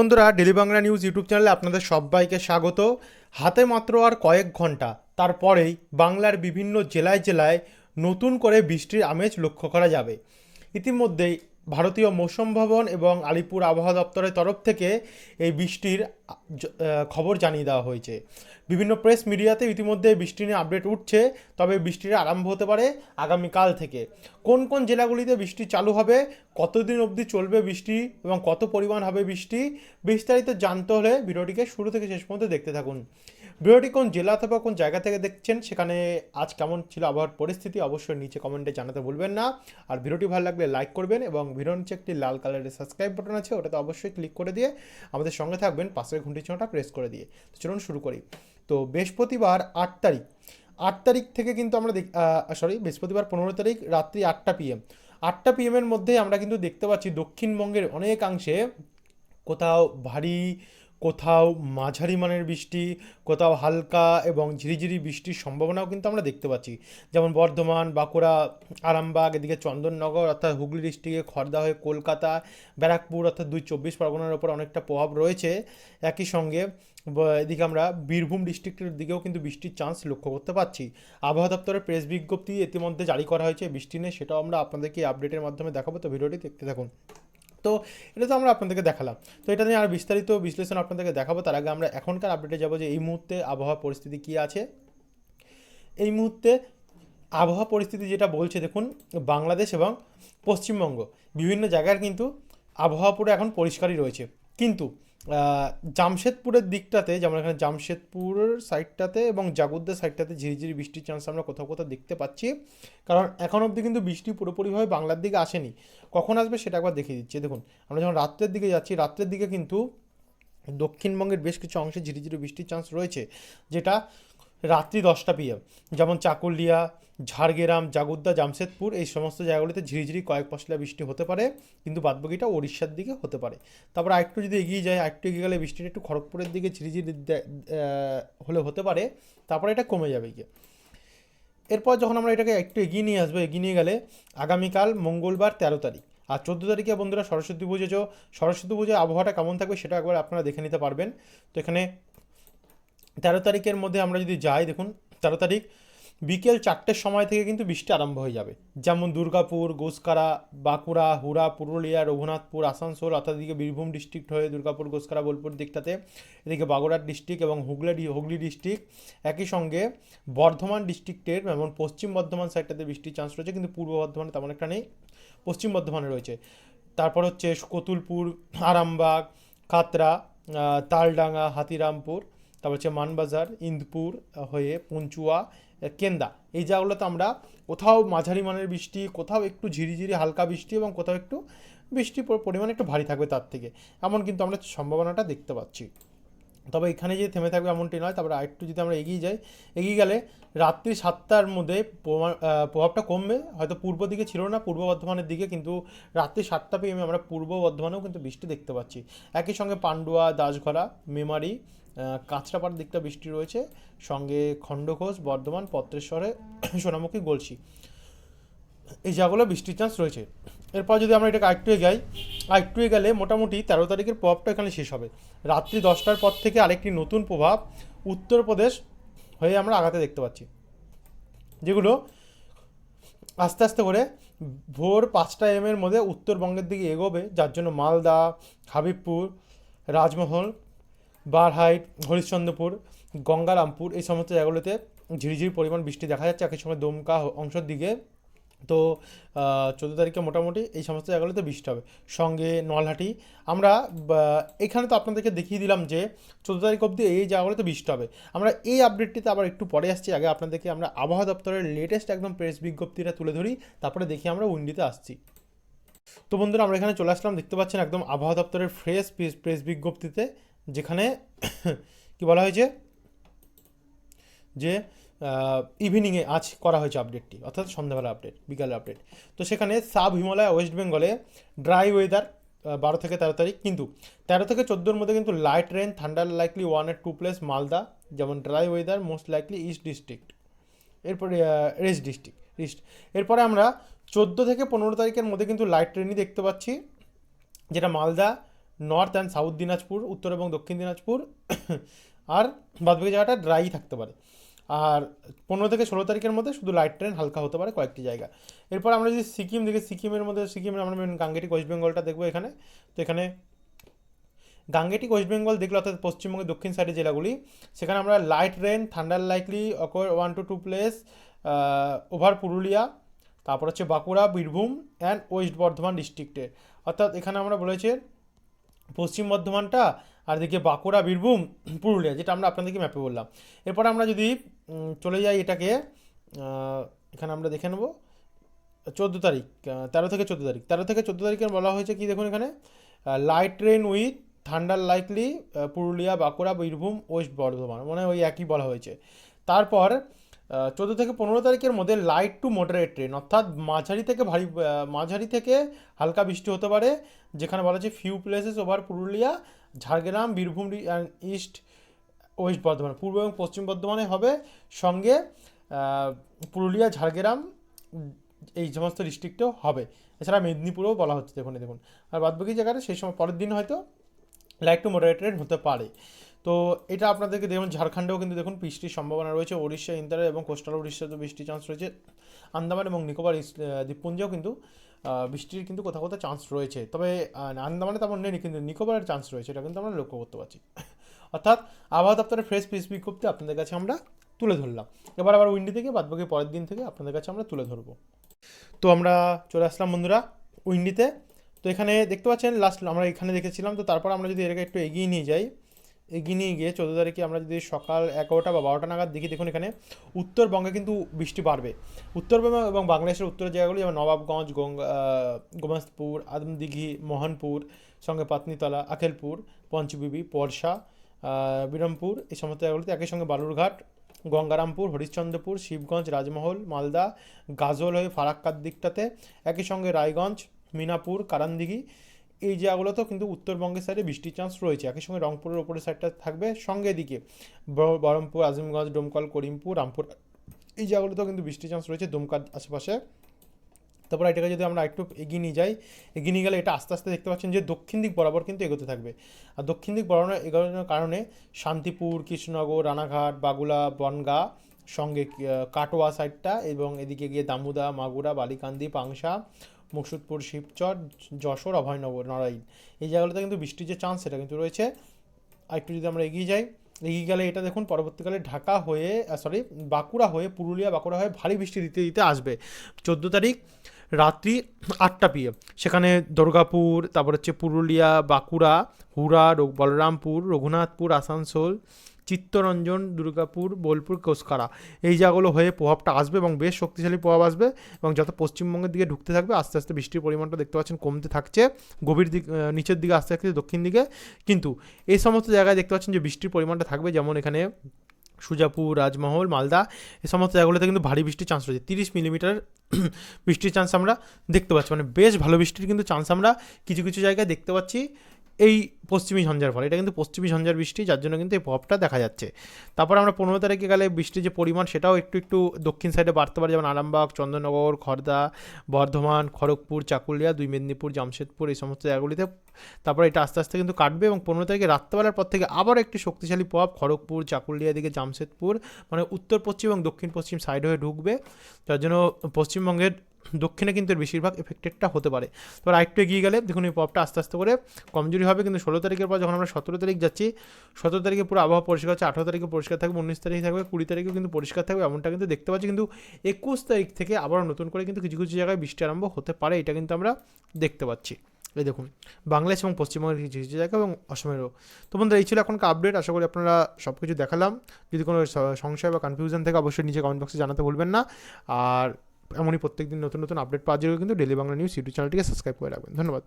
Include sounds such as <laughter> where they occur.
বন্ধুরা, daily Bangla news YouTube চ্যানেলে আপনাদের সবাইকে স্বাগত। হাতে মাত্র আর কয়েক ঘণ্টা, তারপরেই বাংলার বিভিন্ন জেলায় জেলায় নতুন করে বৃষ্টির আমেজ লক্ষ্য করা যাবে। ইতিমধ্যেই ভারতীয় মৌসুম ভবন এবং আলিপুর আবহাওয়া দপ্তরের তরফ থেকে এই বৃষ্টির খবর জানিয়ে দেওয়া হয়েছে। বিভিন্ন প্রেস মিডিয়াতে ইতিমধ্যে বৃষ্টি নিয়ে আপডেট উঠছে, তবে বৃষ্টির আরম্ভ হতে পারে আগামীকাল থেকে। কোন কোন জেলাগুলিতে বৃষ্টি চালু হবে, কতদিন অবধি চলবে বৃষ্টি এবং কত পরিমাণ হবে বৃষ্টি, বিস্তারিত জানতে হলে ভিডিওটিকে শুরু থেকে শেষ পর্যন্ত দেখতে থাকুন। ভিডিওটি কোন জেলা অথবা কোন জায়গা থেকে দেখছেন, সেখানে আজ কেমন ছিল আবহাওয়ার পরিস্থিতি, অবশ্যই নিচে কমেন্টে জানাতে ভুলবেন না। আর ভিডিওটি ভালো লাগলে লাইক করবেন এবং ভিডিওর নিচে একটি লাল কালারের সাবস্ক্রাইব বাটন আছে, ওটাতে অবশ্যই ক্লিক করে দিয়ে আমাদের সঙ্গে থাকবেন। পাশের ঘন্টি চিহ্নটা প্রেস করে দিয়ে। তো চলুন শুরু করি। তো বৃহস্পতিবার আট তারিখ। আট তারিখ থেকে কিন্তু আমরা দেখ সরি বৃহস্পতিবার পনেরো তারিখ রাত্রি আটটা পিএম আটটা পিএমের মধ্যে আমরা কিন্তু দেখতে পাচ্ছি দক্ষিণবঙ্গের অনেকাংশে কোথাও ভারী কোথাও মাঝারি মানের বৃষ্টি, কোথাও হালকা এবং ঝিরিঝিরি বৃষ্টির সম্ভাবনাও কিন্তু আমরা দেখতে পাচ্ছি। যেমন বর্ধমান, বাঁকুড়া, আরামবাগ, এদিকে চন্দননগর অর্থাৎ হুগলি ডিস্ট্রিক্টে খড়দা হয়ে কলকাতা, ব্যারাকপুর অর্থাৎ দুই চব্বিশ পরগনার ওপর অনেকটা প্রভাব রয়েছে। একই সঙ্গে এদিকে আমরা বীরভূম ডিস্ট্রিক্টের দিকেও কিন্তু বৃষ্টির চান্স লক্ষ্য করতে পারছি আবহাওয়া দপ্তরের প্রেস বিজ্ঞপ্তি ইতিমধ্যে জারি করা হয়েছে। বৃষ্টি নিয়ে সেটাও আমরা আপনাদেরকে আপডেটের মাধ্যমে দেখাবো। তো ভিডিওটি দেখতে থাকুন। তো এটা তো আমরা আপনাদেরকে দেখালাম। তো এটা নিয়ে আর বিস্তারিত বিশ্লেষণ আপনাদেরকে দেখাবো। তার আগে আমরা এখনকার আপডেটে যাব যে এই মুহূর্তে আবহাওয়া পরিস্থিতি কী আছে। এই মুহূর্তে আবহাওয়া পরিস্থিতি যেটা বলছে, দেখুন, বাংলাদেশ এবং পশ্চিমবঙ্গ। বিভিন্ন জায়গার কিন্তু আবহাওয়া পুরো এখন পরিষ্কারই রয়েছে। কিন্তু জামশেদপুরের দিকটাতে, যেমন এখানে জামশেদপুর সাইডটাতে এবং জাগুদ্দের সাইডটাতে ঝিরিঝিরি বৃষ্টির চান্স আমরা কোথাও কোথাও দেখতে পাচ্ছি। কারণ এখন অবধি কিন্তু বৃষ্টি পুরোপুরিভাবে বাংলার দিকে আসেনি। কখন আসবে সেটা একবার দেখিয়ে দিচ্ছি। দেখুন, আমরা যখন রাত্রের দিকে যাচ্ছি, রাত্রের দিকে কিন্তু দক্ষিণবঙ্গের বেশ কিছু অংশে ঝিরিঝিরি বৃষ্টির চান্স রয়েছে, যেটা রাত্রি দশটা পিএম যেমন চাকুলিয়া, ঝাড়গ্রাম, জাগুদ্দা, জামশেদপুর, এই সমস্ত জায়গাগুলিতে ঝিরিঝিরি কয়েক পশলা বৃষ্টি হতে পারে, কিন্তু বাদবাকিটা ওড়িশার দিকে হতে পারে। তারপর আরেকটু যদি এগিয়ে যায় আরেকটু এগিয়ে গেলে বৃষ্টিটা একটু খড়গপুরের দিকে ঝিরিঝিরি হলে হতে পারে, তারপরে এটা কমে যাবে গিয়ে। এরপর যখন আমরা এটাকে একটু এগিয়ে নিয়ে আসব, এগিয়ে নিয়ে গেলে আগামীকাল মঙ্গলবার তেরো তারিখ। আর চোদ্দ তারিখে বন্ধুরা সরস্বতী পুজো সরস্বতী পুজোয় আবহাওয়াটা কেমন থাকবে সেটা একবার আপনারা দেখে নিতে পারবেন। তো এখানে তেরো তারিখের মধ্যে আমরা যদি যাই, দেখুন, তেরো তারিখ বিকেল চারটের সময় থেকে কিন্তু বৃষ্টি আরম্ভ হয়ে যাবে। যেমন দুর্গাপুর, গোসকারা, বাঁকুড়া, হুড়া, পুরুলিয়া, রঘুনাথপুর, আসানসোল, অর্থাৎ এদিকে বীরভূম ডিস্ট্রিক্ট হয়ে দুর্গাপুর, গোসকারা, বোলপুর দিকটাতে, এদিকে বাগুড়ার ডিস্ট্রিক্ট এবং হুগলি হুগলি ডিস্ট্রিক্ট একই সঙ্গে বর্ধমান ডিস্ট্রিক্টের যেমন পশ্চিম বর্ধমান সাইডটাতে বৃষ্টির চান্স রয়েছে, কিন্তু পূর্ব বর্ধমানে তেমন একটা নেই, পশ্চিম বর্ধমানে রয়েছে। তারপর হচ্ছে কতুলপুর, আরামবাগ, কাতরা তালডাঙ্গা, হাতিরামপুর তারপর হচ্ছে মানবাজার, ইন্দপুর হয়ে পঞ্চুয়া কেন্দা। এই জায়গাগুলোতে আমরা কোথাও মাঝারি মানের বৃষ্টি, কোথাও একটু ঝিরিঝিরি হালকা বৃষ্টি এবং কোথাও একটু বৃষ্টির পরিমাণ একটু ভারী থাকবে তার থেকে। এমন কিন্তু আমরা সম্ভাবনাটা দেখতে পাচ্ছি। তবে এখানে যে থেমে থাকবে এমনটি নয়, তারপরে আরেকটু যদি আমরা এগিয়ে যাই, এগিয়ে গেলে রাত্রি সাতটার মধ্যে প্রভাবটা কমবে। হয়তো পূর্ব দিকে ছিল না, পূর্ব বর্ধমানের দিকে, কিন্তু রাত্রি সাতটা পিএমে আমরা পূর্ব বর্ধমানেও কিন্তু বৃষ্টি দেখতে পাচ্ছি। একই সঙ্গে পান্ডুয়া, দাসঘরা, মেমারি আহ, কাঁচরাপাড়ার দিকটা বৃষ্টি রয়েছে সঙ্গে খণ্ডঘোষ বর্ধমান পত্রেশ্বরে <coughs> সোনামুখী গলসি এই জায়গাগুলো বৃষ্টির চান্স রয়েছে। এরপর যদি আমরা এটাকে আরেকটু এগাই আরেকটু গেলে মোটামুটি তেরো তারিখের প্রভাবটা এখানে শেষ হবে। রাত্রি দশটার পর থেকে আরেকটি নতুন প্রভাব উত্তরপ্রদেশ হয়ে আমরা আগাতে দেখতে পাচ্ছি যেগুলো আস্তে আস্তে করে ভোর পাঁচটা এম এর মধ্যে উত্তরবঙ্গের দিকে এগোবে যার জন্য মালদা হাবিবপুর রাজমহল বারহাইট হরিশ্চন্দ্রপুর, গঙ্গারামপুর, এই সমস্ত জায়গাগুলোতে ঝিরিঝিরি পরিমাণ বৃষ্টি দেখা যাচ্ছে। একই সময় দমকা অংশের দিকে। তো চোদ্দ তারিখে মোটামুটি এই সমস্ত জায়গাগুলোতে বৃষ্টি হবে। সঙ্গে নলহাটি। আমরা এখানে তো আপনাদেরকে দেখিয়ে দিলাম যে, চোদ্দ তারিখ অবধি এই জায়গাগুলোতে বৃষ্টি হবে। আমরা এই আপডেটটিতে আবার একটু পরে আসছি। আগে আপনাদেরকে আমরা আবহাওয়া দপ্তরের লেটেস্ট একদম প্রেস বিজ্ঞপ্তিটা তুলে ধরি। তারপরে দেখি আমরা উইন্ডিতে আসছি। তো বন্ধুরা, আমরা এখানে চলে আসলাম। দেখতে পাচ্ছেন একদম আবহাওয়া দপ্তরের ফ্রেশ প্রেস বিজ্ঞপ্তিতে। যেখানে <coughs> কি বলা হয়েছে যে ইভিনিংয়ে আজ করা হয়েছে আপডেটটি অর্থাৎ সন্ধ্যাবেলা আপডেট বিকালে আপডেট তো সেখানে সাব হিমালয় ওয়েস্ট বেঙ্গলে ড্রাই ওয়েদার বারো থেকে তেরো তারিখ, কিন্তু তেরো থেকে চোদ্দোর মধ্যে কিন্তু লাইট রেন থান্ডার লাইকলি ওয়ানের টু প্লেস মালদা, যেমন dry weather most likely east district এরপরে রেস্ট ডিস্ট্রিক্ট ইস্ট এরপরে আমরা চোদ্দ থেকে পনেরো তারিখের মধ্যে কিন্তু লাইট ট্রেনই দেখতে পাচ্ছি, যেটা Malda north and south Dinajpur, উত্তর এবং দক্ষিণ দিনাজপুর, <coughs> আর বাদবাকি জায়গাটা ড্রাই থাকতে পারে। আর পনেরো থেকে ষোলো তারিখের মধ্যে শুধু লাইট ট্রেন হালকা হতে পারে কয়েকটি জায়গা। এরপর আমরা যদি সিকিম দেখি, সিকিমের মধ্যে সিকিমের আমরা main গাঙ্গেটিক ওয়েস্ট বেঙ্গলটা দেখব এখানে। তো এখানে গাঙ্গেটিক ওয়েস্ট বেঙ্গল দেখলে অর্থাৎ পশ্চিমবঙ্গের দক্ষিণ সাইডের জেলাগুলি, সেখানে আমরা light rain thunder likely occur one two two place over Purulia তারপর হচ্ছে বাঁকুড়া বীরভূম অ্যান্ড ওয়েস্ট বর্ধমান ডিস্ট্রিক্টে অর্থাৎ এখানে আমরা বলেছি পশ্চিম বর্ধমানটা আর এদিকে বাঁকুড়া, বীরভূম, <clears throat> পুরুলিয়া, যেটা আমরা আপনাদেরকে ম্যাপে বললাম। এরপর আমরা যদি চলে যাই এটাকে এখানে আমরা দেখে নেব। চোদ্দ তারিখ তেরো থেকে চোদ্দ তারিখ। তেরো থেকে চোদ্দ তারিখে বলা হয়েছে কি দেখুন এখানে? Light rain with thunder likely Purulia, Bankura, Birbhum, west Bardhaman মানে ওই একই বলা হয়েছে। তারপর চোদ্দ থেকে পনেরো তারিখের মধ্যে লাইট টু মডারেট ট্রেন অর্থাৎ মাঝারি থেকে ভারী মাঝারি থেকে হালকা বৃষ্টি হতে পারে, যেখানে বলা হচ্ছে few places over Purulia, Jhargram, Birbhum east west Bardhaman, পূর্ব এবং পশ্চিম বর্ধমানে হবে। সঙ্গে পুরুলিয়া, ঝাড়গ্রাম, এই সমস্ত ডিস্ট্রিক্টেও হবে। এছাড়া মেদিনীপুরেও বলা হচ্ছে, দেখুন দেখুন। আর বাদবাকি জায়গাটা সেই সময়, পরের দিন হয়তো লাইট টু মডারেট রেন হতে পারে। তো এটা আপনাদেরকে দেখুন, ঝাড়খণ্ডেও কিন্তু দেখুন বৃষ্টির সম্ভাবনা রয়েছে, ওড়িশা ইন্টারে এবং কোস্টাল উড়িষ্যাতে বৃষ্টির চান্স রয়েছে। আন্দামান এবং নিকোবর দ্বীপপুঞ্জেও কিন্তু বৃষ্টির কিন্তু কোথাও কোথাও চান্স রয়েছে। তবে আন্দামানে তেমন নেই, কিন্তু নিকোবরের চান্স রয়েছে, এটা কিন্তু আমরা লক্ষ্য করতে পারছি। <laughs> অর্থাৎ, আবহাওয়া দপ্তরের ফ্রেশ পিস বিজ্ঞপ্তি আপনাদের কাছে আমরা তুলে ধরলাম। এবার আবার উইন্ডি থেকে, বাদবাকি পরের দিন থেকে আপনাদের কাছে আমরা তুলে ধরবো। তো আমরা চলে আসলাম বন্ধুরা উইন্ডিতে। তো এখানে দেখতে পাচ্ছেন লাস্ট আমরা এখানে দেখেছিলাম, তো তারপর আমরা যদি এটাকে একটু এগিয়ে নিয়ে যাই এগিয়ে নিয়ে গিয়ে চোদ্দ তারিখে আমরা যদি সকাল এগারোটা বা বারোটা নাগাদ দেখি দেখুন এখানে উত্তরবঙ্গে কিন্তু বৃষ্টি বাড়বে। উত্তরবঙ্গ এবং বাংলাদেশের উত্তরের জায়গাগুলি যেমন নবাবগঞ্জ গঙ্গা আহ, গোমাস্তপুর আদমদিঘি মোহনপুর সঙ্গে পাতনিতলা আখেলপুর পঞ্চবিবি পরশা বিরামপুর এই সমস্ত জায়গাগুলিতে একই সঙ্গে বালুরঘাট গঙ্গারামপুর হরিশ্চন্দ্রপুর শিবগঞ্জ রাজমহল মালদা গাজল হয়ে ফারাক্কার দিকটাতে একই সঙ্গে রায়গঞ্জ মিনাপুর কারানদিঘি এই জায়গাগুলোতেও কিন্তু উত্তরবঙ্গের সাইডে বৃষ্টির চান্স রয়েছে। একই সঙ্গে রংপুরের ওপরের সাইডটা থাকবে। সঙ্গে দিকে বহরমপুর, আজিমগঞ্জ, ডোমকল, করিমপুর, রামপুর, এই জায়গাগুলোতেও কিন্তু বৃষ্টির চান্স রয়েছে দুমকার আশেপাশে। তারপর এটাকে যদি আমরা একটু এগিয়ে নিয়ে যাই, এগিয়ে নিয়ে গেলে এটা আস্তে আস্তে দেখতে পাচ্ছেন যে দক্ষিণ দিক বরাবর কিন্তু এগোতে থাকবে। আর দক্ষিণ দিক বরাবর এগোনোর কারণে শান্তিপুর, কৃষ্ণনগর, রানাঘাট, বাগুলা, বনগা, সঙ্গে কাটোয়া সাইডটা এবং এদিকে গিয়ে দামুদা, মাগুরা, বালিকান্দি, পাংশা মুকসুদপুর, শিবচর, যশোর, অভয়নগর নড়াইল এই জায়গাগুলোতে কিন্তু বৃষ্টির যে চান্স সেটা কিন্তু রয়েছে। আরেকটু যদি আমরা এগিয়ে যাই, এগিয়ে গেলে এটা দেখুন পরবর্তীকালে ঢাকা হয়ে সরি বাঁকুড়া হয়ে, পুরুলিয়া, বাঁকুড়া হয়ে ভারী বৃষ্টি দিতে দিতে আসবে। চোদ্দ তারিখ রাত্রি আটটা পিএম সেখানে দুর্গাপুর, তারপর হচ্ছে পুরুলিয়া, বাঁকুড়া, হুড়া রঘু- বলরামপুর, রঘুনাথপুর, আসানসোল চিত্তরঞ্জন, দুর্গাপুর, বোলপুর কোসকারা এই জায়গাগুলো হয়ে প্রভাবটা আসবে এবং বেশ শক্তিশালী প্রভাব আসবে এবং যত পশ্চিমবঙ্গের দিকে ঢুকতে থাকবে, আস্তে আস্তে বৃষ্টির পরিমাণটা দেখতে পাচ্ছেন কমতে থাকছে, গভীর দিক নিচের দিকে আস্তে আস্তে দক্ষিণ দিকে। কিন্তু এই সমস্ত জায়গায় দেখতে পাচ্ছেন যে বৃষ্টির পরিমাণটা থাকবে, যেমন এখানে সুজাপুর, রাজমহল, মালদা, এই সমস্ত জায়গাগুলোতে কিন্তু ভারী বৃষ্টির চান্স রয়েছে। তিরিশ মিলিমিটার <clears throat> বৃষ্টির চান্স আমরা দেখতে পাচ্ছি। মানে বেশ ভালো বৃষ্টির কিন্তু চান্স আমরা কিছু কিছু জায়গায় দেখতে পাচ্ছি। এই পশ্চিমী ঝঞ্ঝার ফলে, এটা কিন্তু পশ্চিমী ঝঞ্ঝার বৃষ্টি, যার জন্য কিন্তু এই প্রভাবটা দেখা যাচ্ছে। তারপর আমরা পনেরো তারিখে গেলে বৃষ্টির যে পরিমাণ, সেটাও একটু একটু দক্ষিণ সাইডে বাড়তে পারে, যেমন আরামবাগ চন্দননগর খড়দা বর্ধমান, খড়গপুর, চাকুলিয়া, দুই মেদিনীপুর, জামশেদপুর, এই সমস্ত জায়গাগুলিতে। তারপর এটা আস্তে আস্তে কিন্তু কাটবে এবং পনেরো তারিখে রাত্রেবেলার পর থেকে আবার একটি শক্তিশালী প্রভাব খড়গপুর, চাকুলিয়া দিকে জামশেদপুর মানে উত্তর পশ্চিম এবং দক্ষিণ পশ্চিম সাইড হয়ে ঢুকবে। যার জন্য পশ্চিমবঙ্গের দক্ষিণে কিন্তু এর বেশিরভাগ এফেক্টেডটা হতে পারে। তো আরেকটু এগিয়ে গেলে দেখুন এই প্রভাবটা আস্তে আস্তে করে কমজোরি হবে, কিন্তু ষোলো তারিখের পর যখন আমরা সতেরো তারিখ যাচ্ছি, সতেরো তারিখে পুরো আবহাওয়া পরিষ্কার হচ্ছে, আঠারো তারিখে পরিষ্কার থাকবে, উনিশ তারিখে থাকবে, কুড়ি তারিখেও কিন্তু পরিষ্কার থাকবে, এমনটা কিন্তু দেখতে পাচ্ছি। কিন্তু একুশ তারিখ থেকে আবার নতুন করে কিন্তু কিছু কিছু জায়গায় বৃষ্টি আরম্ভ হতে পারে, এটা কিন্তু আমরা দেখতে পাচ্ছি। এই দেখুন, বাংলাদেশ এবং পশ্চিমবঙ্গের কিছু কিছু জায়গা এবং অসমেরও। তো বন্ধুরা, এই ছিল এখনকার আপডেট আশা করি আপনারা সব কিছু দেখালাম। যদি কোনো সংশয় বা কনফিউশন থাকে, অবশ্যই নিচে কমেন্ট বক্সে জানাতে ভুলবেন না। আর এমনই প্রত্যেকদিন নতুন নতুন আপডেট পাওয়ার জন্য কিন্তু ডেলি বাংলা নিউজ ইউটিউব চ্যানেলটিকে সাবস্ক্রাইব করে রাখবেন। ধন্যবাদ।